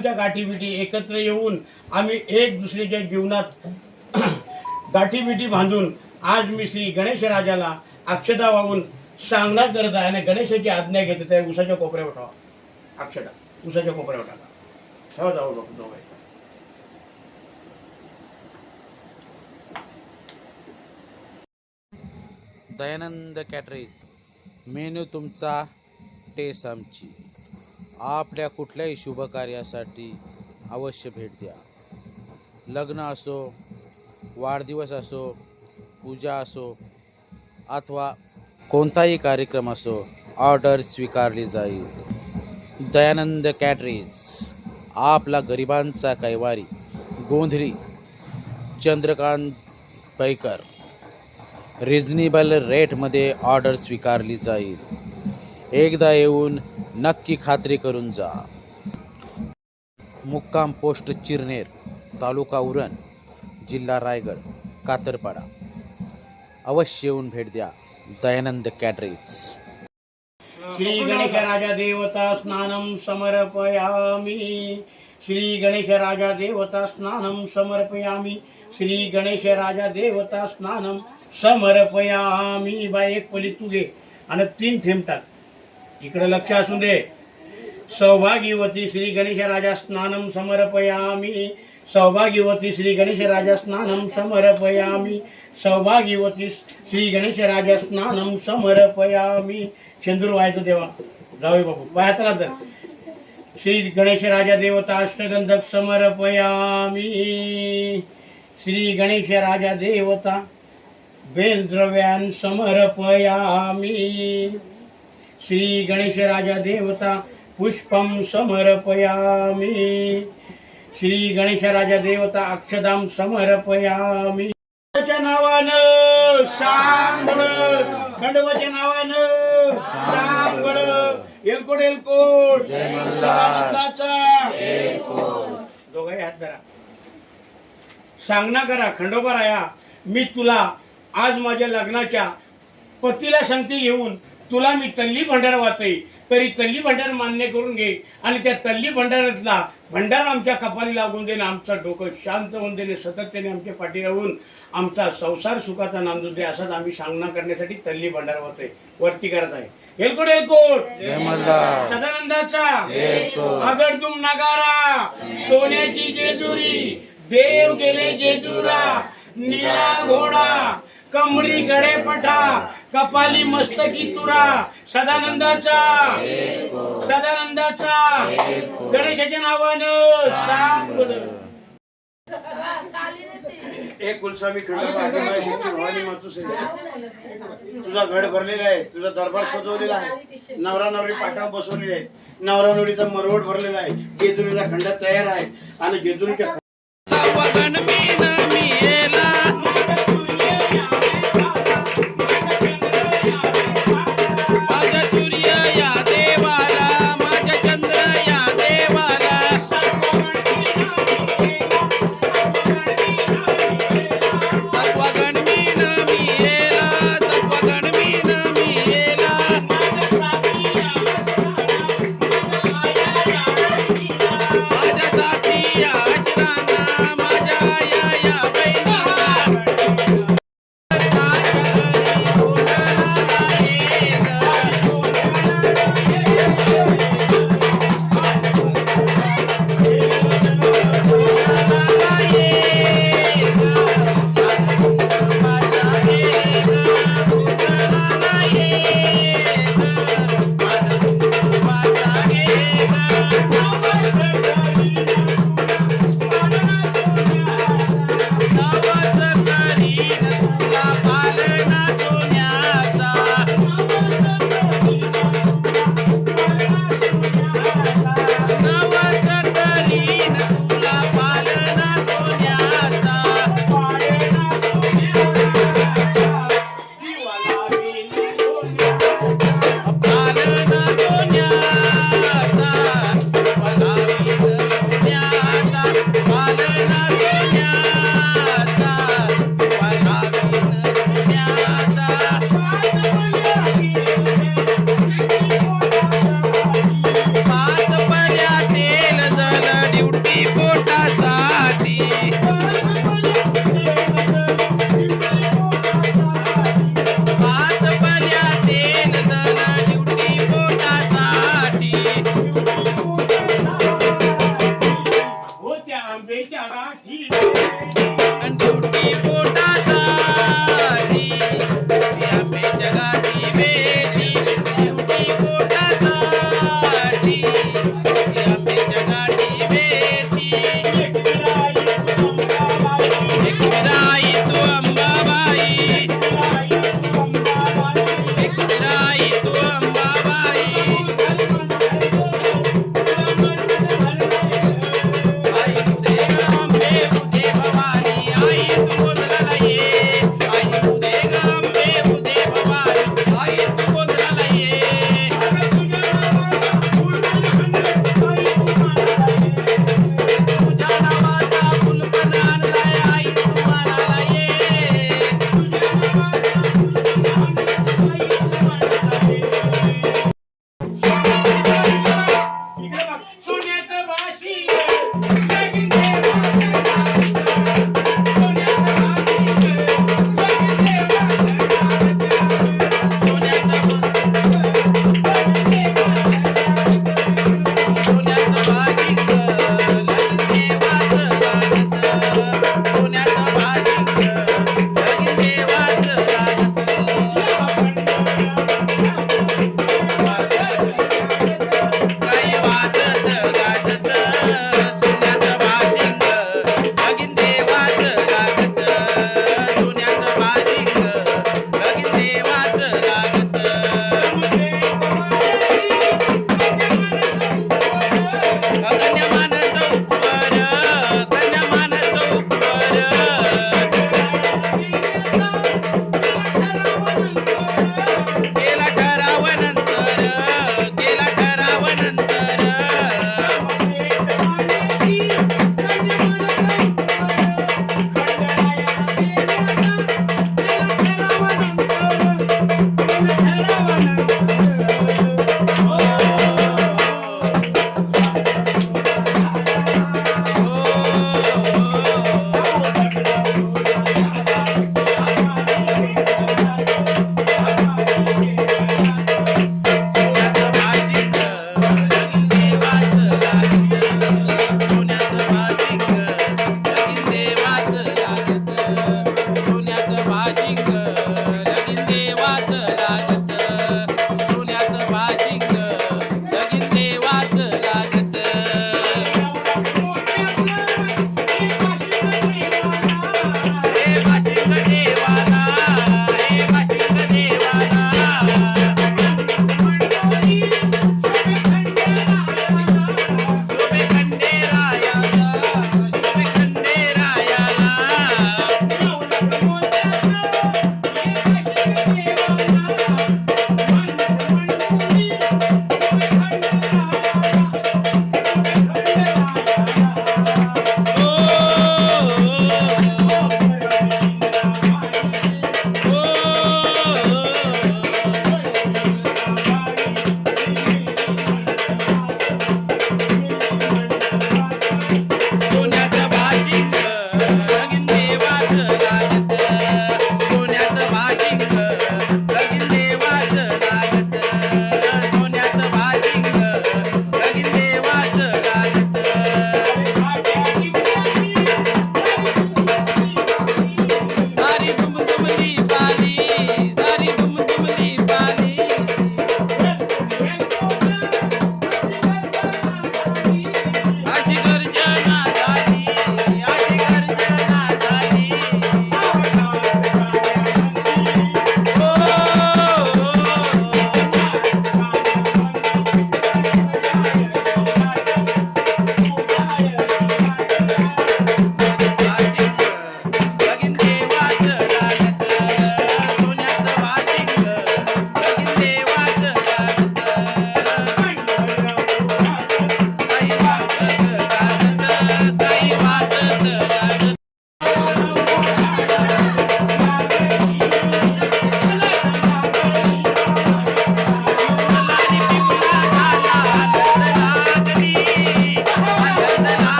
महायोगाने दोघांच्या गाठीबिटी एकत्र येऊन आम्ही एक दुसऱ्याच्या जीवनात गाठीबिटी बांधून आज मी श्री गणेश राजाला अक्षता वाहून सांगणार करत आहे आणि गणेशाची आज्ञा घेत आहे. उसाच्या कोपऱ्यावर ठेवा. अक्षता. उसाच्या कोपऱ्यावर उठावा ठेवा जाऊ नको दोघं दयानंद कॅटरीज. मेनू तुमचा टेस आमची. आपल्या कुठल्याही शुभ कार्यासाठी अवश्य भेट द्या. लग्न असो वाढदिवस असो पूजा असो अथवा कोणताही कार्यक्रम असो ऑर्डर स्वीकारली जाईल. दयानंद कॅटरीज आपला गरिबांचा कैवारी गोंधळी चंद्रकांत पैकर. रिजनेबल रेटमध्ये ऑर्डर स्वीकारली जाईल. एकदा येऊन नक्की खात्री करून जा. मुक्काम पोस्ट चिरनेर तालुका उरण जिल्हा रायगड कातरपाडा. अवश्य येऊन भेट द्या. दयानंद कॅटरीज. श्री गणेश राजा देवता स्नानं समर्पयामी. श्री गणेश राजा देवता स्नानं समर्पयामि. श्री गणेश राजा देवता स्नानं समर्पयामी. बाय एक पली तू घे आणि तीन थेंबतात इकडे लक्ष असू दे. सौभाग्यवती श्री गणेश राजा स्नानं समर्पयामि. सौभाग्यवती श्री गणेश राजा स्नानं समर्पयामि. सौभाग्यवती श्री गणेश राजा स्नानं समर्पयामि. शेंदूर व्हायचं देवा. जावे बाबू वाहतला तर. श्री गणेश राजा देवता अष्टगंधक समर्पयामि. श्री गणेश राजा देवता बेलद्रव्यान समर्पयामि. श्री गणेश राजा देवता पुष्पम समर्पयामी। श्री गणेश राजा देवता अक्षदाम समर्पयामी। नावानं सांगळ खंडोबाच्या नावानं सांगळ एलकोट एलकोट सदानंदाचा दोघाही हात धरा. सांगना करा खंडोबा राया मी तुला आज माझ्या लग्नाच्या पतीला संगती घेऊन तुला मी तल्ली भंडार वाचई तरी तल्ली भंडार मान्य करून घे. आणि त्या तल्ली भंडारातला भंडार आमच्या कपाली लागून दे आमचं डोकं शांत होऊन दे सतत आमच्या पाठी राहून आमचा संसार सुखाचा नांदू दे असाच आम्ही सांगना करण्यासाठी तल्ली भंडार वाचई वरती करत आहे. जय मल्हार सदानंदाचा! एलकोट. आगडतुम नगारा! सोन्याची जेजुरी देव गेले जेजुरा निळा घोडा कमरी गडे पठा कपाली मस्तकी तुरा सदानंदाचा. सदानंदाचा. गणेशाच्या नावानं सात बरं. एक कुलस्वामी तुझा घड भरलेला आहे तुझा दरबार सजवलेला आहे नवरा नवरी पाठावर बसवलेले आहे नवरा नवरीचा मरवड भरलेला आहे जेजुरीचा खंड तयार आहे आणि जेजुरीच्या